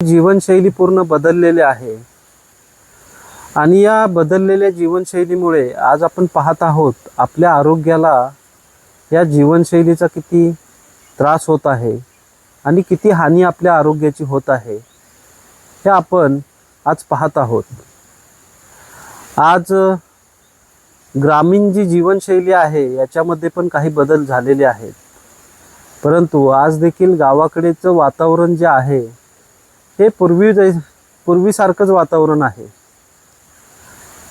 जीवनशैली पूर्ण बदललेली आहे. आणि या बदललेल्या जीवनशैलीमुळे आज आपण पाहत आहोत आपल्या आरोग्याला या जीवनशैलीचा किती त्रास होत आहे आणि किती हानी आपल्या आरोग्याची होत आहे हे आपण आज पाहत आहोत. आज ग्रामीण जी जीवनशैली आहे याच्यामध्ये पण काही बदल झालेले आहेत. परंतु आज देखील गावाकडेचं वातावरण जे आहे हे पूर्वी जै- पूर्वीसारखंच वातावरण आहे.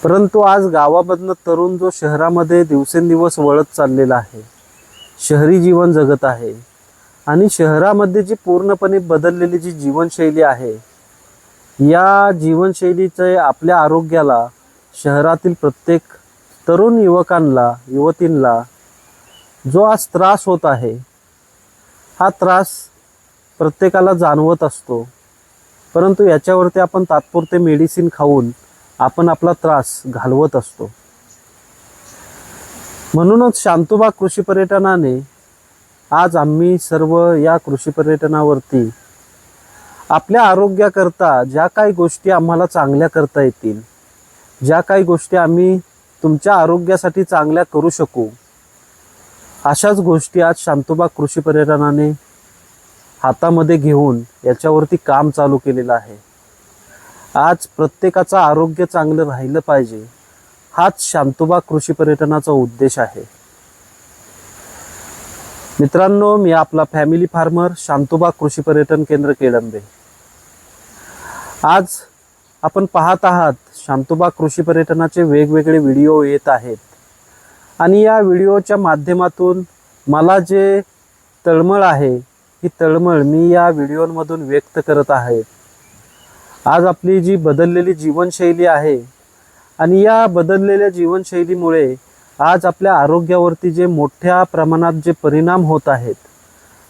परंतु आज गावामधनं तरुण जो शहरामध्ये दिवसेंदिवस वळत चाललेला आहे शहरी जीवन जगत आहे आणि शहरामध्ये जी पूर्णपणे बदललेली जी जीवनशैली आहे या जीवनशैलीचे आपल्या आरोग्याला शहरातील प्रत्येक तरुण युवकांना युवतींना जो आज त्रास होत आहे हा त्रास प्रत्येकाला जाणवत असतो. परंतु याच्यावरती आपण तात्पुरते मेडिसिन खाऊन आपण आपला त्रास घालवत असतो. म्हणूनच शांतोबा कृषी पर्यटनाने आज आम्ही सर्व या कृषी पर्यटनावरती आपल्या आरोग्याकरता ज्या काही गोष्टी आम्हाला चांगल्या करता येतील ज्या काही गोष्टी आम्ही तुमच्या आरोग्यासाठी चांगल्या करू शकू अशाच गोष्टी आज शांतोबा कृषी पर्यटनाने हातामध्ये घेऊन याच्यावरती काम चालू केलेलं आहे. आज प्रत्येकाचं आरोग्य चांगलं राहिलं पाहिजे हाच शांतोबा कृषी पर्यटनाचा उद्देश आहे. मित्रांनो मी आपला फॅमिली फार्मर शांतोबा कृषी पर्यटन केंद्र केळंबे. आज आपण पाहत आहात शांतोबा कृषी पर्यटनाचे वेगवेगळे व्हिडिओ येत आहेत. आणि या व्हिडिओच्या माध्यमातून मला जे तळमळ आहे ही तळमळ मी या व्हिडिओमधून व्यक्त करत आहे. आज आपली जी बदललेली जीवनशैली आहे आणि या बदललेल्या जीवनशैलीमुळे आज आपल्या आरोग्यावरती जे मोठ्या प्रमाणात जे परिणाम होत आहेत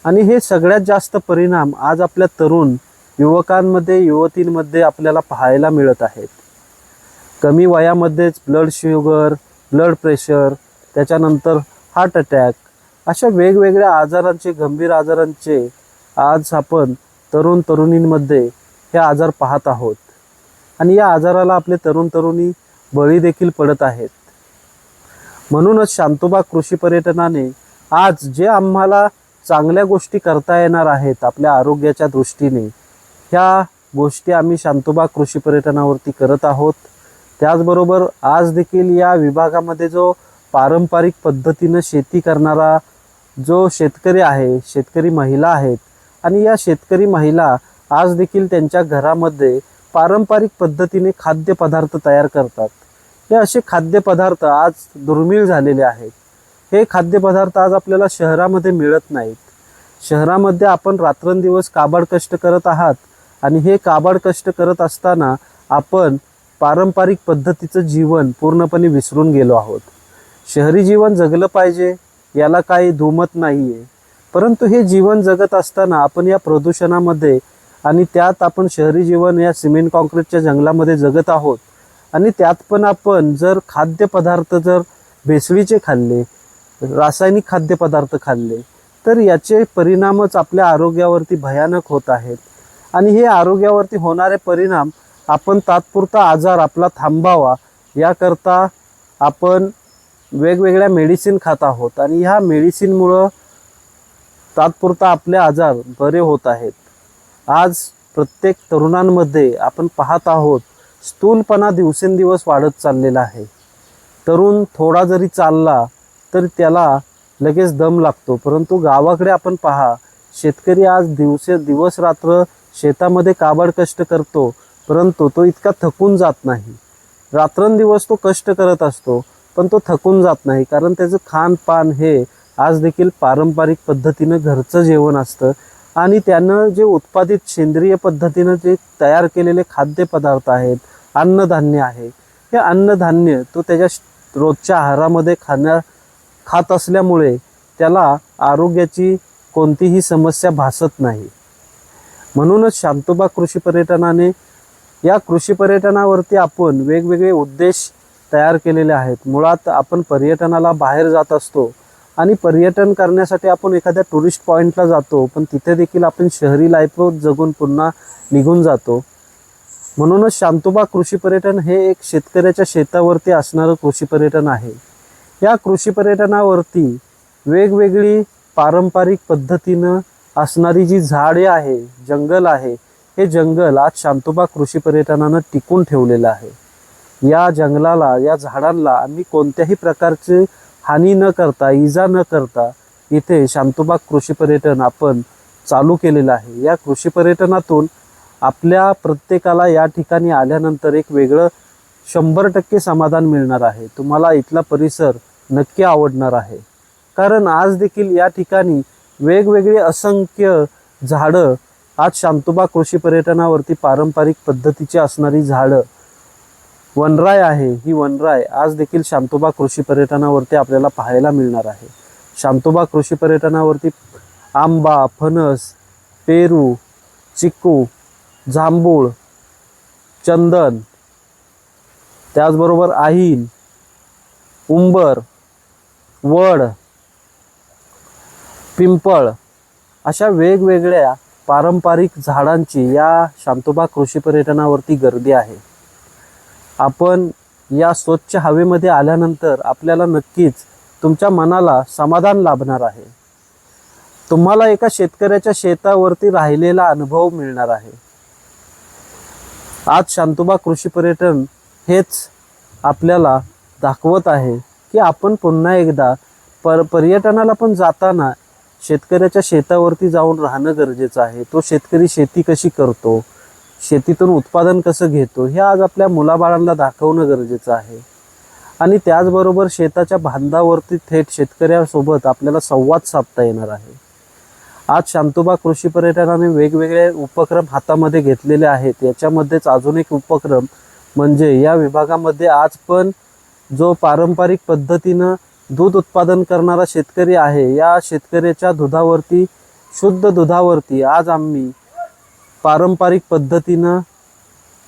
आणि हे सगळ्यात जास्त परिणाम आज आपल्या तरुण युवकांमध्ये युवतींमध्ये आपल्याला पाहायला मिळत आहेत. कमी वयामध्येच ब्लड शुगर ब्लड प्रेशर त्याच्यानंतर हार्ट अटॅक अशा वेगवेगळ्या आजारांचे गंभीर आजारांचे आज आपण तरुण तरुणींमध्ये हे आजार पाहत आहोत. आणि या आजाराला आपले तरुण तरुणी बळी देखील पडत आहेत. म्हणूनच शांतोबा कृषी पर्यटनाने आज जे आम्हाला चांगल्या गोष्टी करता येणार आहेत आपल्या आरोग्याच्या दृष्टीने ह्या गोष्टी आम्ही शांतोबा कृषी पर्यटनावरती करत आहोत. त्याचबरोबर आज देखील या विभागामध्ये जो पारंपरिक पद्धतीनं शेती करणारा जो शेतकरी आहे शेतकरी महिला आहेत आणि या शेतकरी महिला आज देखील त्यांच्या घरामध्ये पारंपरिक पद्धतीने खाद्यपदार्थ तयार करतात. हे असे खाद्यपदार्थ आज दुर्मिळ झालेले आहेत. हे खाद्यपदार्थ आज आपल्याला शहरामध्ये मिळत नाहीत. शहरामध्ये आपण रात्रंदिवस काबाड कष्ट करत आहात आणि हे काबाड कष्ट करत असताना आपण पारंपरिक पद्धतीचं जीवन पूर्णपणे विसरून गेलो आहोत. शहरी जीवन जगलं पाहिजे. याला काही दुमत नाही आहे परंतु हे जीवन जगत असताना आपण या प्रदूषणामध्ये आणि त्यात आपण शहरी जीवन या सिमेंट कॉन्क्रीटच्या जंगलामध्ये जगत आहोत आणि त्यात पण आपण जर खाद्यपदार्थ जर भेसळीचे खाल्ले रासायनिक खाद्यपदार्थ खाल्ले तर याचे परिणामच आपल्या आरोग्यावरती भयानक होत आहेत. आणि हे आरोग्यावरती होणारे परिणाम आपण तात्पुरता आजार आपला थांबावा याकरता आपण वेगवेगळ्या मेडिसिन खात आहोत. आणि ह्या मेडिसिनमुळं तात्पुरता आपले आजार बरे होत आहेत. आज प्रत्येक तरुणांमध्ये आपण पाहत आहोत स्थूलपणा दिवसेंदिवस वाढत चाललेला आहे. तरुण थोडा जरी चालला तर त्याला लगेच दम लागतो. परंतु गावाकडे आपण पहा शेतकरी आज दिवसे दिवस रात्र शेतामध्ये काबड कष्ट करतो परंतु तो इतका थकून जात नाही. रात्रंदिवस तो कष्ट करत असतो. पण तो थकून जात नाही. कारण त्याचं खानपान हे आज देखील पारंपरिक पद्धतीनं घरचं जेवण असतं. आणि त्यानं जे उत्पादित सेंद्रिय पद्धतीनं जे तयार केलेले खाद्यपदार्थ आहेत अन्नधान्य आहे हे अन्नधान्य तो त्याच्या रोजच्या आहारामध्ये खाण्या खात असल्यामुळे त्याला आरोग्याची कोणतीही समस्या भासत नाही. म्हणूनच शांतोबा कृषी पर्यटनाने या कृषी पर्यटनावरती आपण वेगवेगळे उद्देश तयार केलेले आहेत. मुळात आपण पर्यटनाला बाहेर जात असतो आणि पर्यटन करण्यासाठी आपण एखाद्या टुरिस्ट पॉईंटला जातो पण तिथे देखील आपण शहरी लाईफ जगून पुन्हा निघून जातो. म्हणूनच शांतोबा कृषी पर्यटन हे एक शेतकऱ्याच्या शेतावरती असणारं कृषी पर्यटन आहे. या कृषी पर्यटनावरती वेगवेगळी पारंपरिक पद्धतीनं असणारी जी झाडे आहे जंगल आहे हे जंगल आज शांतोबा कृषी पर्यटनानं टिकून ठेवलेलं आहे. या जंगलाला या झाडांना आम्ही कोणत्याही प्रकारची हानी न करता इजा न करता इथे शांतोबाग कृषी पर्यटन आपण चालू केलेलं आहे. या कृषी पर्यटनातून आपल्या प्रत्येकाला या ठिकाणी आल्यानंतर एक वेगळं शंभर टक्के समाधान मिळणार आहे. तुम्हाला इथला परिसर नक्की आवडणार आहे. कारण आज देखील या ठिकाणी वेगवेगळी असंख्य झाडं आज शांतोबा कृषी पर्यटनावरती पारंपरिक पद्धतीची असणारी झाडं वनराय आहे ही वनराय आज देखील शांतोबा कृषी पर्यटनावरती आपल्याला पाहायला मिळणार आहे. शांतोबा कृषी पर्यटनावरती आंबा फणस पेरू चिक्कू जांभूळ चंदन त्याचबरोबर आहीन उंबर वड पिंपळ अशा वेगवेगळ्या पारंपरिक झाडांची या शांतोबा कृषी पर्यटनावरती गर्दी आहे. आपण या स्वच्छ हवेमध्ये आल्यानंतर आपल्याला नक्कीच तुमच्या मनाला समाधान लाभणार आहे. तुम्हाला एका शेतकऱ्याच्या शेतावरती राहिलेला अनुभव मिळणार आहे. आज शांतोबा कृषी पर्यटन हेच आपल्याला दाखवत आहे की आपण पुन्हा एकदा पर पर्यटनाला पण जाताना शेतकऱ्याच्या शेतावरती जाऊन राहणं गरजेचं आहे. तो शेतकरी शेती कशी करतो? शेतीतून उत्पादन कसं घेतो हे आज आपल्या मुलाबाळांना दाखवणं गरजेचं आहे. आणि त्याचबरोबर शेताच्या बांधावरती थेट शेतकऱ्यासोबत आपल्याला संवाद साधता येणार आहे. आज शांतोबा कृषी पर्यटनाने वेगवेगळे उपक्रम हातामध्ये घेतलेले आहेत. याच्यामध्येच अजून एक उपक्रम म्हणजे या विभागामध्ये आज पण जो पारंपरिक पद्धतीनं दूध उत्पादन करणारा शेतकरी आहे या शेतकऱ्याच्या दुधावरती शुद्ध दुधावरती आज आम्ही पारंपरिक पद्धतीनं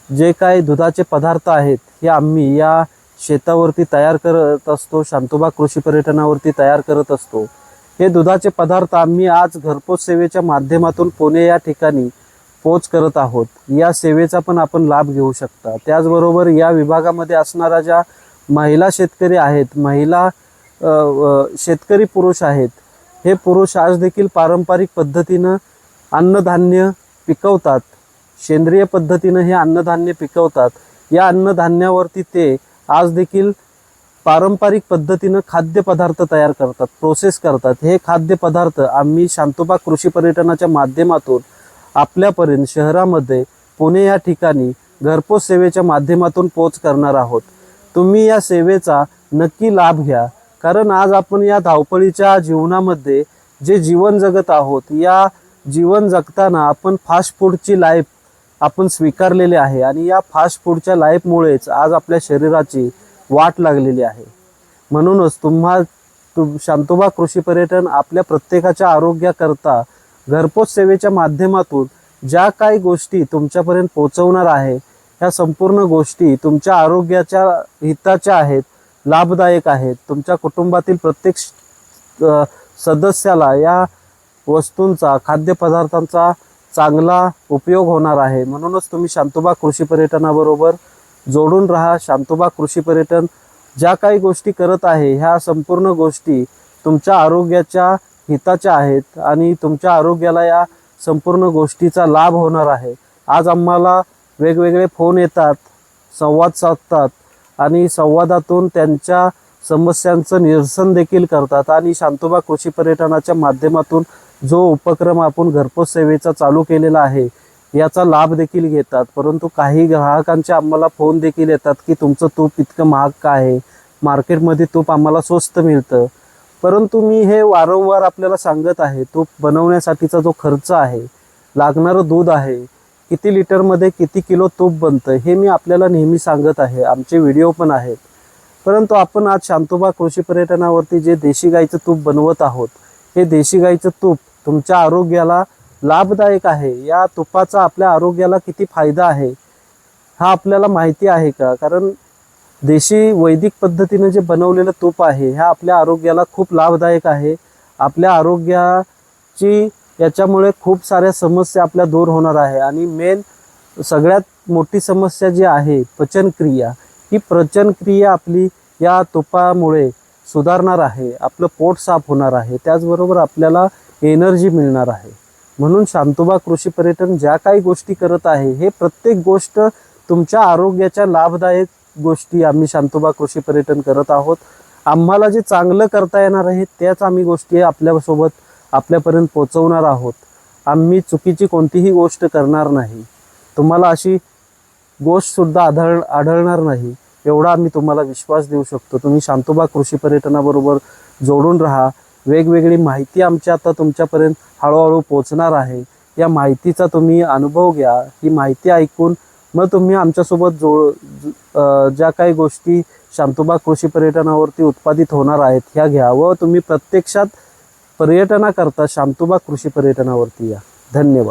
जे काही दुधाचे पदार्थ आहेत हे आम्ही या शेतावरती तयार करत असतो शांतोबा कृषी पर्यटनावरती तयार करत असतो. हे दुधाचे पदार्थ आम्ही आज घरपोच सेवेच्या माध्यमातून पुणे या ठिकाणी पोच करत आहोत. या सेवेचा पण आपण लाभ घेऊ शकता. त्याचबरोबर या विभागामध्ये असणाऱ्या ज्या महिला शेतकरी आहेत महिला शेतकरी पुरुष आहेत हे पुरुष आज देखील पारंपरिक पद्धतीनं अन्नधान्य पिकवतात. सेंद्रिय पद्धतीनं हे अन्नधान्य पिकवतात. या अन्नधान्यावरती ते आज देखील पारंपरिक पद्धतीनं खाद्यपदार्थ तयार करतात प्रोसेस करतात. हे खाद्यपदार्थ आम्ही शांतोबा कृषी पर्यटनाच्या माध्यमातून आपल्यापर्यंत शहरामध्ये पुणे या ठिकाणी घरपोच सेवेच्या माध्यमातून पोच करणार आहोत. तुम्ही या सेवेचा नक्की लाभ घ्या. कारण आज आपण या धावपळीच्या जीवनामध्ये जे जीवन जगत आहोत या जीवन जगताना आपण फास्ट फूडची लाईफ आपण स्वीकारलेली आहे आणि या फास्ट फूडच्या लाईफमुळेच आज आपल्या शरीराची वाट लागलेली आहे. म्हणूनच तुम्हा तुम शांतोबा कृषी पर्यटन आपल्या प्रत्येकाच्या आरोग्याकरता घरपोच सेवेच्या माध्यमातून ज्या काही गोष्टी तुमच्यापर्यंत पोहोचवणार आहे ह्या संपूर्ण गोष्टी तुमच्या आरोग्याच्या हिताच्या आहेत लाभदायक आहेत. तुमच्या कुटुंबातील प्रत्येक सदस्याला या वस्तूंचा खाद्यपदार्थांचा चांगला उपयोग होणार आहे. म्हणूनच तुम्ही शांतोबा कृषी पर्यटनाबरोबर जोडून राहा. शांतोबा कृषी पर्यटन ज्या काही गोष्टी करत आहे ह्या संपूर्ण गोष्टी तुमच्या आरोग्याच्या हिताच्या आहेत आणि तुमच्या आरोग्याला या संपूर्ण गोष्टीचा लाभ होणार आहे. आज आम्हाला वेगवेगळे फोन येतात संवाद साधतात आणि संवादातून त्यांच्या समस्यांचं निरसन देखील करतात आणि शांतोबा कृषी पर्यटनाच्या माध्यमातून जो उपक्रम आपण घरपोच सेवेचा चालू केलेला आहे याचा लाभ देखील घेतात. परंतु काही ग्राहकांचे आम्हाला फोन देखील येतात की तुमचं तूप इतकं महाग का आहे? मार्केटमध्ये तूप आम्हाला स्वस्त मिळतं. परंतु मी हे वारंवार आपल्याला सांगत आहे तूप बनवण्यासाठीचा जो खर्च आहे लागणारं दूध आहे किती लिटरमध्ये किती किलो तूप बनतं हे मी आपल्याला नेहमी सांगत आहे. आमचे व्हिडिओ पण आहेत. परंतु आपण आज शांतोबा कृषी पर्यटनावरती जे देशी गाईचं तूप बनवत आहोत हे देशी गाईचं तूप तुमच्या आरोग्याला लाभदायक आहे. या तुपाचा आपल्या आरोग्याला किती फायदा आहे हा आपल्याला माहिती आहे का? कारण देशी वैदिक पद्धतीने जे बनवलेलं तूप आहे ह्या आपल्या आरोग्याला खूप लाभदायक आहे. आपल्या आरोग्याची याच्यामुळे खूप साऱ्या समस्या आपल्या दूर होणार आहे. आणि मेन सगळ्यात मोठी समस्या जी आहे पचनक्रिया ही पचनक्रिया आपली या तुपामुळे सुधारणार आहे. आपलं पोट साफ होणार आहे. त्याचबरोबर आपल्याला एनर्जी मिळणार आहे. म्हणून शांतोबा कृषी पर्यटन ज्या काही गोष्टी करत आहे हे प्रत्येक गोष्ट तुमच्या आरोग्याच्या लाभदायक गोष्टी आम्ही शांतोबा कृषी पर्यटन करत आहोत. आम्हाला जे चांगलं करता येणार आहे त्याच आम्ही गोष्टी आपल्यासोबत आपल्यापर्यंत पोचवणार आहोत. आम्ही चुकीची कोणतीही गोष्ट करणार नाही. तुम्हाला अशी गोष्टसुद्धा आढळ आढळणार नाही. एवढा आम्ही तुम्हाला विश्वास देऊ शकतो. तुम्ही शांतोबा कृषी पर्यटनाबरोबर जोडून राहा. वेगवेगळी माहिती आमच्या आता तुमच्यापर्यंत हळूहळू पोचणार आहे. या माहितीचा तुम्ही अनुभव घ्या. ही माहिती ऐकून मग तुम्ही आमच्यासोबत जो ज्या काही गोष्टी शांतोबा कृषी पर्यटनावरती उत्पादित होणार आहेत ह्या घ्या व तुम्ही प्रत्यक्षात पर्यटनाकरता शांतोबा कृषी पर्यटनावरती या. धन्यवाद.